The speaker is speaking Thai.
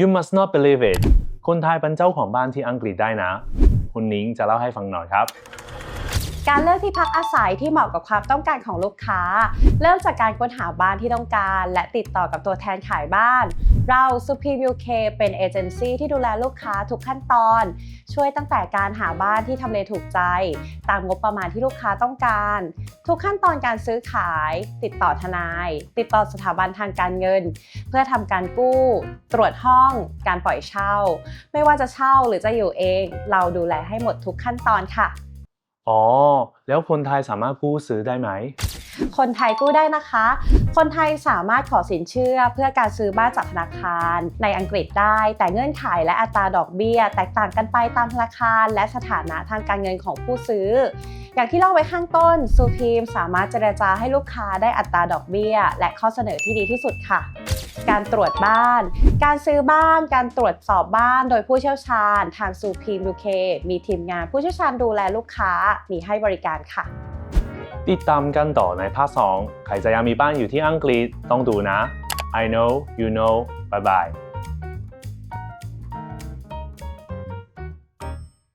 You must not believe it คนไทยเป็นเจ้าของบ้านที่อังกฤษได้นะ คุณนิ้งจะเล่าให้ฟังหน่อยครับ การเลือกที่พักอาศัยที่เหมาะกับความต้องการของลูกค้า เริ่มจากการค้นหาบ้านที่ต้องการ และติดต่อกับตัวแทนขายบ้าน เรา Supreme UK เป็นเอเจนซี่ที่ดูแลลูกค้าทุกขั้นตอน ช่วยตั้งแต่การหาบ้านที่ทำเลถูกใจ ตามงบประมาณที่ลูกค้าต้องการ ทุกขั้นตอนการซื้อขาย ติดต่อทนาย ติดต่อสถาบันทางการเงิน เพื่อทำการกู้ ตรวจห้อง การปล่อยเช่า ไม่ว่าจะเช่าหรือจะอยู่เอง เราดูแลให้หมดทุกขั้นตอนค่ะ อ๋อ แล้วคนไทยสามารถกู้ซื้อได้ไหม คนไทยกู้ได้นะคะ คนไทยสามารถขอสินเชื่อเพื่อการซื้อบ้านจากธนาคาร ในอังกฤษได้ แต่เงื่อนไขและอัตราดอกเบี้ย แตกต่างกันไปตามธนาคาร และสถานะทางการเงินของผู้ซื้อ อย่างที่เล่าไว้ข้างต้นซูพีมสามารถเจรจาให้ลูกค้าได้อัตราดอกเบี้ย และข้อเสนอที่ดีที่สุดค่ะ การตรวจบ้าน การซื้อบ้าน การตรวจสอบบ้าน โดยผู้เชี่ยวชาญ ทางซูพีมูเคมีทีมงานผู้เชี่ยวชาญดูแลลูกค้ามีให้บริการค่ะ ติดตามกันต่อในภาค2ใครจะยังมีบ้านอยู่ที่อังกฤษต้องดูนะ I know you know bye bye